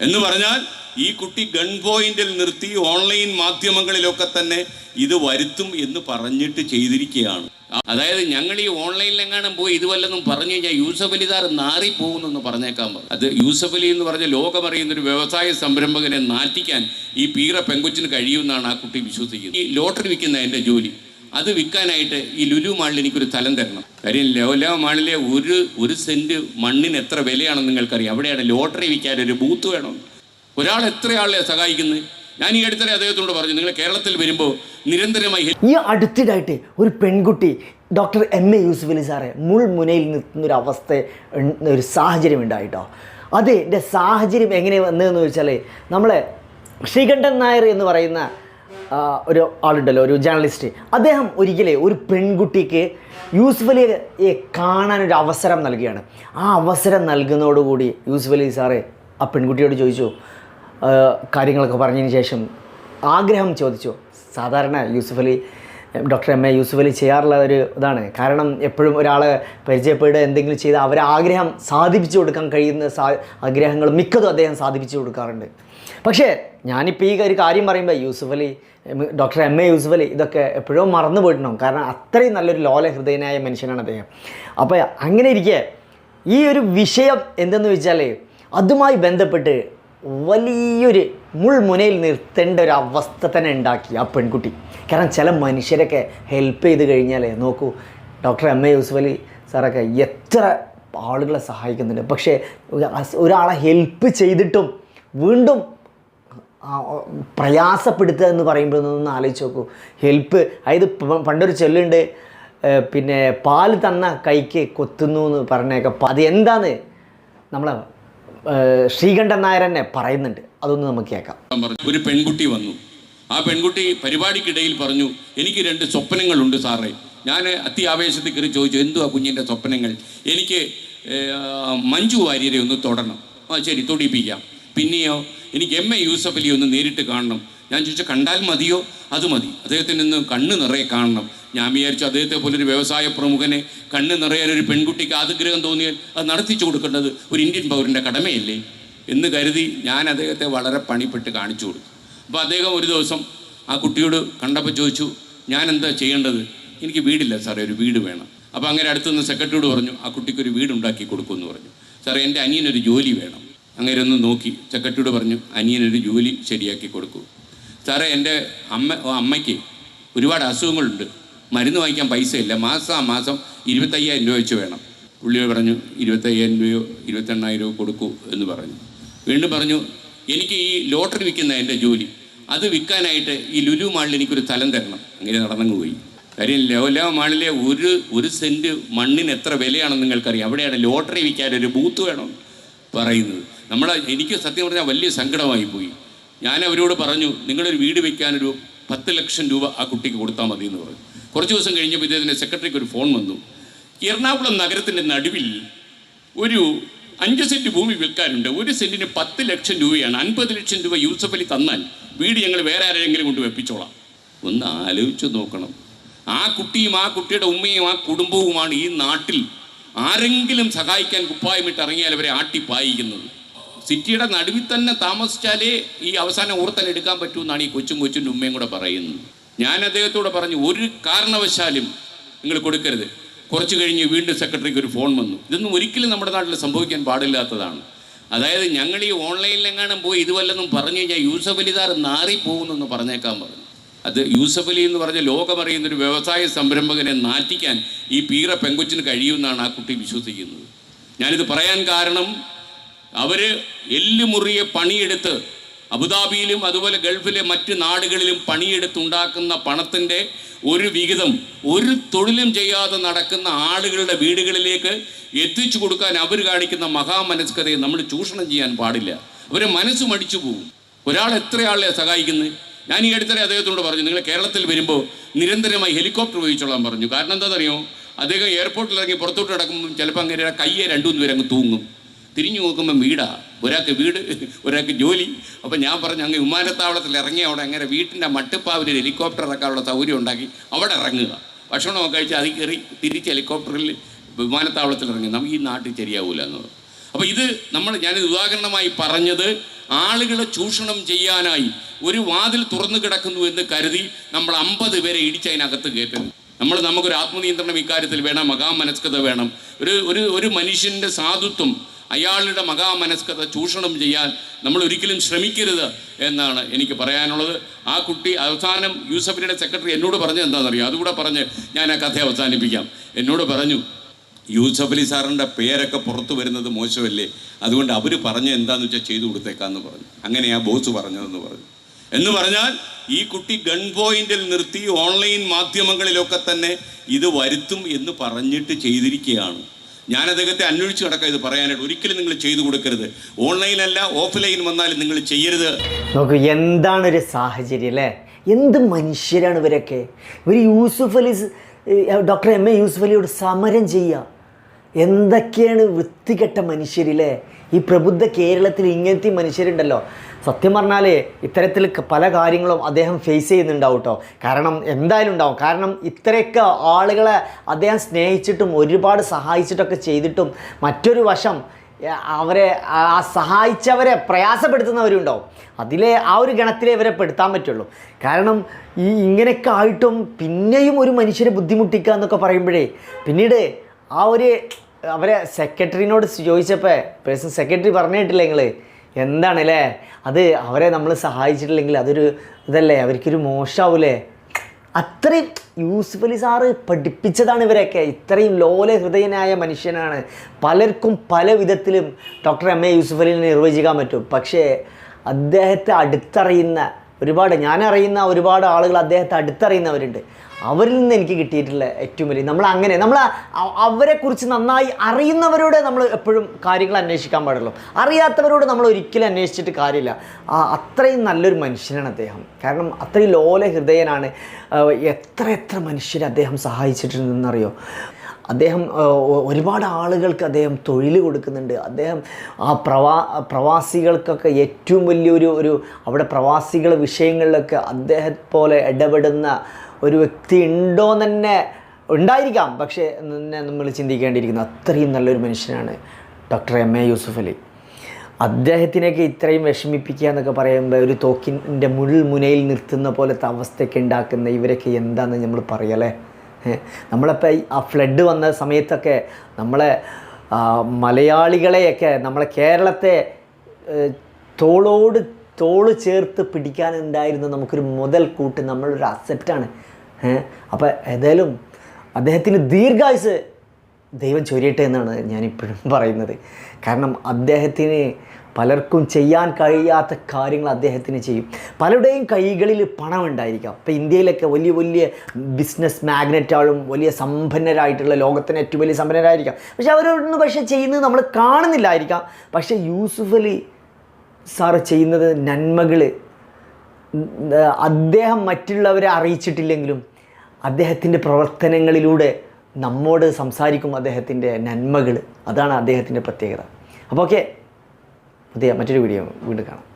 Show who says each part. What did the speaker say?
Speaker 1: എന്ന് പറഞ്ഞാൽ ഈ കുട്ടി ഗൺ പോയിന്റിൽ നിർത്തി ഓൺലൈൻ മാധ്യമങ്ങളിലൊക്കെ തന്നെ ഇത് വരുത്തും എന്ന് പറഞ്ഞിട്ട് ചെയ്തിരിക്കുകയാണ്. അതായത് ഞങ്ങൾ ഈ ഓൺലൈനിലെങ്ങാനും പോയി ഇതുവല്ലെന്നും പറഞ്ഞു കഴിഞ്ഞാൽ യൂസഫ് അലിദാർ സാർ നാറി പോകുന്നെന്ന് പറഞ്ഞേക്കാൻ പറഞ്ഞു അത് യൂസഫ് അലി എന്ന് പറഞ്ഞ ലോകമറിയുന്ന ഒരു വ്യവസായ സംരംഭകനെ നാറ്റിക്കാൻ ഈ പീറ പെങ്കൊച്ചിന് കഴിയുമെന്നാണ് ആ കുട്ടി വിശ്വസിക്കുന്നത്. ഈ ലോട്ടറി വിൽക്കുന്ന എന്റെ ജോലി. അത് വിൽക്കാനായിട്ട് ഈ ലുലു മാളിൽ എനിക്കൊരു സ്ഥലം തരണം. കാര്യം ലോല മാളിലെ ഒരു ഒരു സെന്റ് മണ്ണിന് എത്ര വിലയാണെന്ന് നിങ്ങൾക്കറിയാം. അവിടെയാണ് ലോട്ടറി വിൽക്കാൻ ഒരു ബൂത്ത് വേണം. ഒരാൾ എത്ര ആളെ സഹായിക്കുന്നത് ഞാൻ ഈ അടുത്തിടെ അദ്ദേഹത്തോട് പറഞ്ഞു നിങ്ങൾ കേരളത്തിൽ വരുമ്പോൾ നിരന്തരമായി
Speaker 2: ഈ അടുത്തിടായിട്ട് ഒരു പെൺകുട്ടി doctor M A Yusuf Ali സാറെ മുൾമുനയിൽ നിർത്തുന്ന ഒരു അവസ്ഥ ഒരു സാഹചര്യം ഉണ്ടായിട്ടോ. അതെ എന്റെ സാഹചര്യം എങ്ങനെ വന്നതെന്ന് വെച്ചാൽ നമ്മളെ ശ്രീകണ്ഠൻ നായർ എന്ന് പറയുന്ന ഒരു ആളുണ്ടല്ലോ ഒരു ജേർണലിസ്റ്റ് അദ്ദേഹം ഒരിക്കലേ ഒരു പെൺകുട്ടിക്ക് യൂസുഫ് അലിയെ കാണാനൊരു അവസരം നൽകുകയാണ് ആ അവസരം നൽകുന്നതോടുകൂടി യൂസുഫ് അലി സാറ് ആ പെൺകുട്ടിയോട് ചോദിച്ചു കാര്യങ്ങളൊക്കെ പറഞ്ഞതിന് ശേഷം ആഗ്രഹം ചോദിച്ചു. സാധാരണ Yusuf Ali doctor M A Yusuf Ali ചെയ്യാറുള്ള ഒരു ഇതാണ്. കാരണം എപ്പോഴും ഒരാളെ പരിചയപ്പെടുക എന്തെങ്കിലും ചെയ്ത് അവരെ ആഗ്രഹം സാധിപ്പിച്ചു കൊടുക്കാൻ കഴിയുന്ന സാ ആഗ്രഹങ്ങൾ മിക്കതും അദ്ദേഹം സാധിപ്പിച്ചു കൊടുക്കാറുണ്ട്. പക്ഷേ ഞാനിപ്പോൾ ഈ ഒരു കാര്യം പറയുമ്പോൾ Yusuf Ali doctor M A Yusuf Ali ഇതൊക്കെ എപ്പോഴും മറന്നു പോയിട്ടുണ്ടാവും. കാരണം അത്രയും നല്ലൊരു ലോല ഹൃദയനായ മനുഷ്യനാണ് അദ്ദേഹം. അപ്പോൾ അങ്ങനെ ഇരിക്കെ ഈ ഒരു വിഷയം എന്തെന്ന് വെച്ചാൽ അതുമായി ബന്ധപ്പെട്ട് വലിയൊരു മുൾമുനയിൽ നിർത്തേണ്ട ഒരു അവസ്ഥ തന്നെ ഉണ്ടാക്കി ആ പെൺകുട്ടി. കാരണം ചില മനുഷ്യരൊക്കെ ഹെൽപ്പ് ചെയ്ത് കഴിഞ്ഞാൽ നോക്കൂ doctor M A Yusuf Ali സാറൊക്കെ എത്ര ആളുകളെ സഹായിക്കുന്നുണ്ട്. പക്ഷേ ഒരാളെ ഹെൽപ്പ് ചെയ്തിട്ടും വീണ്ടും പ്രയാസപ്പെടുത്തുക എന്ന് പറയുമ്പോൾ ഒന്ന് ആലോചിച്ച് നോക്കൂ. ഹെൽപ്പ് അതായത് പണ്ടൊരു ചെല്ലുണ്ട് പിന്നെ പാൽ തന്ന കൈക്ക് കൊത്തുന്നു എന്ന് പറഞ്ഞേക്കാം അപ്പം അത് എന്താന്ന് നമ്മളെ ശ്രീകണ്ഠൻ നായർ തന്നെ പറയുന്നുണ്ട്. അതൊന്ന് നമുക്ക് കേൾക്കാം.
Speaker 1: ഒരു പെൺകുട്ടി വന്നു. ആ പെൺകുട്ടി പരിപാടിക്കിടയിൽ പറഞ്ഞു എനിക്ക് രണ്ട് സ്വപ്നങ്ങളുണ്ട് സാറേ. ഞാൻ അത്യാവേശത്തിൽ കയറി ചോദിച്ചു എന്തുവാ കുഞ്ഞിന്റെ സ്വപ്നങ്ങൾ? എനിക്ക് മഞ്ജു വാര്യരെ ഒന്ന് തൊടണം. ആ ശരി തൊടിപ്പിക്കാം. പിന്നെയോ എനിക്ക് എം എ യൂസഫ് അലി ഒന്ന് നേരിട്ട് കാണണം. ഞാൻ ചോദിച്ചു കണ്ടാൽ മതിയോ? അത് മതി. അദ്ദേഹത്തിന് ഒന്ന് കണ്ണ് നിറയെ കാണണം. ഞാൻ വിചാരിച്ചു അദ്ദേഹത്തെ പോലെ ഒരു വ്യവസായ പ്രമുഖനെ കണ്ണ് നിറയാൻ ഒരു പെൺകുട്ടിക്ക് ആഗ്രഹം തോന്നിയാൽ അത് നടത്തിച്ചു കൊടുക്കേണ്ടത് ഒരു ഇന്ത്യൻ പൗരന്റെ കടമയല്ലേ? എന്ന് കരുതി ഞാൻ അദ്ദേഹത്തെ വളരെ പണിപ്പെട്ട് കാണിച്ചു കൊടുത്തു. അപ്പോൾ അദ്ദേഹം ഒരു ദിവസം ആ കുട്ടിയോട് കണ്ടപ്പോൾ ചോദിച്ചു ഞാൻ എന്താ ചെയ്യേണ്ടത്? എനിക്ക് വീടില്ല സാറേ ഒരു വീട് വേണം. അപ്പോൾ അങ്ങനെ അടുത്തുനിന്ന് സെക്രട്ടറിയോട് പറഞ്ഞു ആ കുട്ടിക്ക് ഒരു വീട് കൊടുക്കുമെന്ന് പറഞ്ഞു. സാറേ എന്റെ അനിയനൊരു ജോലി വേണം. അങ്ങനെ ഒന്ന് നോക്കി. സെക്രട്ടറിയോട് പറഞ്ഞു അനിയനൊരു ജോലി ശരിയാക്കി കൊടുക്കൂ. സാറേ എന്റെ അമ്മ അമ്മയ്ക്ക് ഒരുപാട് അസുഖങ്ങളുണ്ട്. മരുന്ന് വാങ്ങിക്കാൻ പൈസയില്ല. മാസം മാസം ഇരുപത്തയ്യായിരം രൂപ വെച്ച് വേണം. പുള്ളി പറഞ്ഞു ഇരുപത്തയ്യായിരം രൂപയോ ഇരുപത്തെണ്ണായിരം രൂപ കൊടുക്കൂ എന്ന് പറഞ്ഞു. വീണ്ടും പറഞ്ഞു എനിക്ക് ഈ ലോട്ടറി വിൽക്കുന്ന എന്റെ ജോലി. അത് വിൽക്കാനായിട്ട് ഈ ലുലു മാളിൽ എനിക്കൊരു സ്ഥലം തരണം. അങ്ങനെ നടന്നു പോയി. കാര്യം ലോല മാളിലെ ഒരു ഒരു സെന്റ് മണ്ണിന് എത്ര വിലയാണെന്ന് നിങ്ങൾക്കറിയാം. അവിടെയാണ് ലോട്ടറി വിൽക്കാൻ ഒരു ബൂത്ത് വേണം പറയുന്നത്. നമ്മൾ എനിക്ക് സത്യം പറഞ്ഞാൽ വലിയ സങ്കടമായി പോയി. ഞാൻ അവരോട് പറഞ്ഞു നിങ്ങളൊരു വീട് വയ്ക്കാനൊരു പത്ത് ലക്ഷം രൂപ ആ കുട്ടിക്ക് കൊടുത്താൽ മതി എന്ന് പറഞ്ഞു. കുറച്ച് ദിവസം കഴിഞ്ഞപ്പോൾ ഇദ്ദേഹത്തിന്റെ സെക്രട്ടറിക്ക് ഒരു ഫോൺ വന്നു. എറണാകുളം നഗരത്തിന്റെ നടുവിൽ ഒരു അഞ്ച് സെന്റ് ഭൂമി വിൽക്കാനുണ്ട്. ഒരു സെന്റിന് പത്ത് ലക്ഷം രൂപയാണ്. അൻപത് ലക്ഷം രൂപ യൂസഫ് അലി തന്നാൽ വീട് ഞങ്ങൾ വേറെ ആരെങ്കിലും കൊണ്ട് വെപ്പിച്ചോളാം. ഒന്ന് ആലോചിച്ച് നോക്കണം. ആ കുട്ടിയും ആ കുട്ടിയുടെ ഉമ്മയും ആ കുടുംബവുമാണ് ഈ നാട്ടിൽ ആരെങ്കിലും സഹായിക്കാൻ കുപ്പായമിട്ട് ഇറങ്ങിയാൽ അവരെ ആട്ടിപ്പായിക്കുന്നത് സിറ്റിയുടെ നടുവിൽ തന്നെ താമസിച്ചാലേ ഈ അവസാനം ഊർത്തൽ എടുക്കാൻ പറ്റൂ എന്നാണ് ഈ കൊച്ചും കൊച്ചിന്റെ ഉമ്മയും കൂടെ പറയുന്നത്. ഞാൻ അദ്ദേഹത്തോട് പറഞ്ഞു ഒരു കാരണവശാലും നിങ്ങൾ കൊടുക്കരുത്. കുറച്ച് കഴിഞ്ഞ് വീണ്ടും സെക്രട്ടറിക്ക് ഒരു ഫോൺ വന്നു. ഇതൊന്നും ഒരിക്കലും നമ്മുടെ നാട്ടിൽ സംഭവിക്കാൻ പാടില്ലാത്തതാണ്. അതായത് ഞങ്ങൾ ഈ ഓൺലൈനിലെങ്ങാനും പോയി ഇതുവല്ലെന്നും പറഞ്ഞു കഴിഞ്ഞാൽ യൂസഫ് അലിദാർ നാറിപ്പോകുന്നെന്ന് പറഞ്ഞേക്കാൻ പറഞ്ഞു. അത് യൂസഫ് അലി എന്ന് പറഞ്ഞ ലോകമറിയുന്ന ഒരു വ്യവസായ സംരംഭകനെ നാറ്റിക്കാൻ ഈ പീറ പെങ്കൊച്ചിന് കഴിയുമെന്നാണ് ആ കുട്ടി വിശ്വസിക്കുന്നത്. ഞാനിത് പറയാൻ കാരണം അവർ എല്ലുമുറിയെ പണിയെടുത്ത് അബുദാബിയിലും അതുപോലെ ഗൾഫിലെ മറ്റ് നാടുകളിലും പണിയെടുത്തുണ്ടാക്കുന്ന പണത്തിന്റെ ഒരു വിഹിതം ഒരു തൊഴിലും ചെയ്യാതെ നടക്കുന്ന ആളുകളുടെ വീടുകളിലേക്ക് എത്തിച്ചു കൊടുക്കാൻ അവർ കാണിക്കുന്ന മഹാമനസ്കതയെ നമ്മൾ ചൂഷണം ചെയ്യാൻ പാടില്ല. അവരെ മനസ്സ് മടിച്ചു പോകും ഒരാൾ എത്ര ആളെ സഹായിക്കുന്നത് ഞാൻ ഈ അടുത്തിടെ അദ്ദേഹത്തോട് പറഞ്ഞു നിങ്ങൾ കേരളത്തിൽ വരുമ്പോൾ നിരന്തരമായി ഹെലികോപ്റ്റർ ഉപയോഗിച്ചോളാൻ പറഞ്ഞു. കാരണം എന്താണെന്നറിയോ? അദ്ദേഹം എയർപോർട്ടിൽ ഇറങ്ങി പുറത്തോട്ട് കിടക്കുമ്പോൾ ചിലപ്പോൾ അങ്ങനെ കയ്യെ രണ്ടു മൂന്ന് പേരങ്ങ് തൂങ്ങും. തിരിഞ്ഞു നോക്കുമ്പോൾ വീടാ. ഒരാൾക്ക് വീട് ഒരാൾക്ക് ജോലി. അപ്പോൾ ഞാൻ പറഞ്ഞു അങ്ങ് വിമാനത്താവളത്തിൽ ഇറങ്ങി അവിടെ അങ്ങനെ വീട്ടിന്റെ മട്ടുപ്പാവിൽ ഹെലികോപ്റ്റർ ഇറക്കാനുള്ള സൗകര്യം ഉണ്ടാക്കി അവിടെ ഇറങ്ങുക. ഭക്ഷണമൊക്കെ കഴിച്ച് അതിൽ കയറി തിരിച്ച് ഹെലികോപ്റ്ററിൽ വിമാനത്താവളത്തിൽ ഇറങ്ങി. നമുക്ക് ഈ നാട്ടിൽ ശരിയാവില്ല എന്നുള്ളത് അപ്പോൾ ഇത് നമ്മൾ ഞാൻ ഉദാഹരണമായി പറഞ്ഞത് ആളുകളെ ചൂഷണം ചെയ്യാനായി ഒരു വാതിൽ തുറന്നു കിടക്കുന്നു എന്ന് കരുതി നമ്മൾ അമ്പത് പേരെ ഇടിച്ചതിനകത്ത് കയറ്റുന്നു. നമ്മൾ നമുക്കൊരു ആത്മനിയന്ത്രണം ഇക്കാര്യത്തിൽ വേണം മഹാമനസ്കത വേണം. ഒരു ഒരു ഒരു മനുഷ്യന്റെ സാധുത്വം അയാളുടെ മഹാമനസ്കത ചൂഷണം ചെയ്യാൻ നമ്മൾ ഒരിക്കലും ശ്രമിക്കരുത് എന്നാണ് എനിക്ക് പറയാനുള്ളത്. ആ കുട്ടി അവസാനം യൂസഫിനിയുടെ സെക്രട്ടറി എന്നോട് പറഞ്ഞ് എന്താണെന്നറിയോ? അതുകൂടെ പറഞ്ഞ് ഞാൻ ആ കഥ അവസാനിപ്പിക്കാം. എന്നോട് പറഞ്ഞു യൂസഫ് അലി സാറിന്റെ പേരൊക്കെ പുറത്തു വരുന്നത് മോശമല്ലേ? അതുകൊണ്ട് അവർ പറഞ്ഞ് എന്താണെന്ന് വെച്ചാൽ ചെയ്തു കൊടുത്തേക്കാന്ന് പറഞ്ഞു. അങ്ങനെ ആ ബോസ് പറഞ്ഞതെന്ന് പറഞ്ഞു. എന്ന് പറഞ്ഞാൽ ഈ കുട്ടി ഗൺ പോയിന്റിൽ നിർത്തി ഓൺലൈൻ മാധ്യമങ്ങളിലൊക്കെ തന്നെ ഇത് വരുത്തും എന്ന് പറഞ്ഞിട്ട് ചെയ്തിരിക്കുകയാണ്. ഞാൻ അദ്ദേഹത്തെ അന്വേഷിച്ച് കിടക്കാം ഇത് പറയാനായിട്ട്. ഒരിക്കലും നിങ്ങൾ ചെയ്തു കൊടുക്കരുത്. ഓൺലൈനല്ല ഓഫ്ലൈൻ വന്നാലും നിങ്ങൾ ചെയ്യരുത്.
Speaker 2: നോക്കൂ എന്താണ് ഒരു സാഹചര്യം അല്ലേ? എന്ത് മനുഷ്യരാണ് ഇവരൊക്കെ? ഇവർ Yusuf Ali doctor M A Yusuf അലിയോട് സമരം ചെയ്യുക. എന്തൊക്കെയാണ് വൃത്തികെട്ട മനുഷ്യരില്ലേ ഈ പ്രബുദ്ധ കേരളത്തിൽ ഇങ്ങനത്തെ മനുഷ്യരുണ്ടല്ലോ. സത്യം പറഞ്ഞാൽ ഇത്തരത്തിൽ പല കാര്യങ്ങളും അദ്ദേഹം ഫേസ് ചെയ്യുന്നുണ്ടാവും കേട്ടോ കാരണം എന്തായാലും ഉണ്ടാവും. കാരണം ഇത്രയൊക്കെ ആളുകളെ അദ്ദേഹം സ്നേഹിച്ചിട്ടും ഒരുപാട് സഹായിച്ചിട്ടൊക്കെ ചെയ്തിട്ടും മറ്റൊരു വശം അവരെ ആ സഹായിച്ചവരെ പ്രയാസപ്പെടുത്തുന്നവരുണ്ടാവും. അതിലെ ആ ഒരു ഗണത്തിലേ ഇവരെ പെടുത്താൻ പറ്റുള്ളൂ. കാരണം ഈ ഇങ്ങനെയൊക്കെ ആയിട്ടും പിന്നെയും ഒരു മനുഷ്യരെ ബുദ്ധിമുട്ടിക്കുക എന്നൊക്കെ പറയുമ്പോഴേ പിന്നീട് ആ ഒരു അവരെ സെക്രട്ടറിനോട് ചോദിച്ചപ്പോൾ പേഴ്സൺ സെക്രട്ടറി പറഞ്ഞിട്ടില്ല നിങ്ങൾ എന്താണല്ലേ? അത് അവരെ നമ്മൾ സഹായിച്ചിട്ടില്ലെങ്കിൽ അതൊരു ഇതല്ലേ? അവർക്കൊരു മോശമാവൂലേ അത്രയും യൂസുഫ് സാറ് പഠിപ്പിച്ചതാണ് ഇവരൊക്കെ. ഇത്രയും ലോല ഹൃദയനായ മനുഷ്യനാണ്. പലർക്കും പല വിധത്തിലും ഡോക്ടർ എം എ യൂസുഫ് അലിനെ നിർവചിക്കാൻ പറ്റും. പക്ഷേ അദ്ദേഹത്തെ അടുത്തറിയുന്ന ഒരുപാട് ഞാൻ അറിയുന്ന ഒരുപാട് ആളുകൾ അദ്ദേഹത്തെ അടുത്തറിയുന്നവരുണ്ട്. അവരിൽ നിന്ന് എനിക്ക് കിട്ടിയിട്ടുള്ള ഏറ്റവും വലിയ നമ്മൾ അങ്ങനെ നമ്മൾ അവരെക്കുറിച്ച് നന്നായി അറിയുന്നവരോട് നമ്മൾ എപ്പോഴും കാര്യങ്ങൾ അന്വേഷിക്കാൻ പാടുള്ളൂ. അറിയാത്തവരോട് നമ്മൾ ഒരിക്കലും അന്വേഷിച്ചിട്ട് കാര്യമില്ല. അത്രയും നല്ലൊരു മനുഷ്യനാണ് അദ്ദേഹം. കാരണം അത്രയും ലോല ഹൃദയനാണ് എത്ര എത്ര മനുഷ്യരെ അദ്ദേഹം സഹായിച്ചിട്ടുണ്ടെന്നറിയോ? അദ്ദേഹം ഒരുപാട് ആളുകൾക്ക് അദ്ദേഹം തൊഴിൽ കൊടുക്കുന്നുണ്ട്. അദ്ദേഹം ആ പ്രവാ പ്രവാസികൾക്കൊക്കെ ഏറ്റവും വലിയൊരു ഒരു അവിടെ പ്രവാസികൾ വിഷയങ്ങളിലൊക്കെ അദ്ദേഹത്തെ പോലെ ഇടപെടുന്ന ഒരു വ്യക്തി ഉണ്ടോ തന്നെ ഉണ്ടായിരിക്കാം. പക്ഷേ തന്നെ നമ്മൾ ചിന്തിക്കേണ്ടിയിരിക്കുന്നു. അത്രയും നല്ലൊരു മനുഷ്യനാണ് doctor M A Yusuf Ali. അദ്ദേഹത്തിനെയൊക്കെ ഇത്രയും വിഷമിപ്പിക്കുക എന്നൊക്കെ പറയുമ്പോൾ ഒരു തോക്കിന്റെ മുൾ മുനയിൽ നിർത്തുന്ന പോലത്തെ അവസ്ഥയൊക്കെ ഉണ്ടാക്കുന്ന ഇവരൊക്കെ എന്താണെന്ന് നമ്മൾ പറയല്ലേ? ഏ, നമ്മളിപ്പോൾ ആ ഫ്ലഡ് വന്ന സമയത്തൊക്കെ നമ്മളെ മലയാളികളെയൊക്കെ നമ്മളെ കേരളത്തെ തോളോട് തോൾ ചേർത്ത് പിടിക്കാനുണ്ടായിരുന്ന നമുക്കൊരു മുതൽ കൂട്ട് നമ്മളൊരു അസെപ്റ്റാണ് അപ്പോൾ ഏതായാലും അദ്ദേഹത്തിന് ദീർഘായുസ് ദൈവം ചൊരിയട്ടെ എന്നാണ് ഞാനിപ്പോഴും പറയുന്നത്. കാരണം അദ്ദേഹത്തിന് പലർക്കും ചെയ്യാൻ കഴിയാത്ത കാര്യങ്ങൾ അദ്ദേഹത്തിന് ചെയ്യും. പലരുടെയും കൈകളിൽ പണം ഉണ്ടായിരിക്കാം ഇപ്പോൾ ഇന്ത്യയിലൊക്കെ വലിയ വലിയ ബിസിനസ് മാഗ്നറ്റാളും വലിയ സമ്പന്നരായിട്ടുള്ള ലോകത്തിന് ഏറ്റവും വലിയ സമ്പന്നരായിരിക്കാം. പക്ഷെ അവരൊന്നും പക്ഷെ ചെയ്യുന്നത് നമ്മൾ കാണുന്നില്ലായിരിക്കാം. പക്ഷേ യൂസുഫ് അലി സാറ് ചെയ്യുന്നത് നന്മകൾ അദ്ദേഹം മറ്റുള്ളവരെ അറിയിച്ചിട്ടില്ലെങ്കിലും അദ്ദേഹത്തിന്റെ പ്രവർത്തനങ്ങളിലൂടെ നമ്മോട് സംസാരിക്കും അദ്ദേഹത്തിന്റെ നന്മകൾ. അതാണ് അദ്ദേഹത്തിന്റെ പ്രത്യേകത. അപ്പോൾ ഓക്കെ പുതിയ മറ്റൊരു വീഡിയോ വീണ്ടും കാണാം.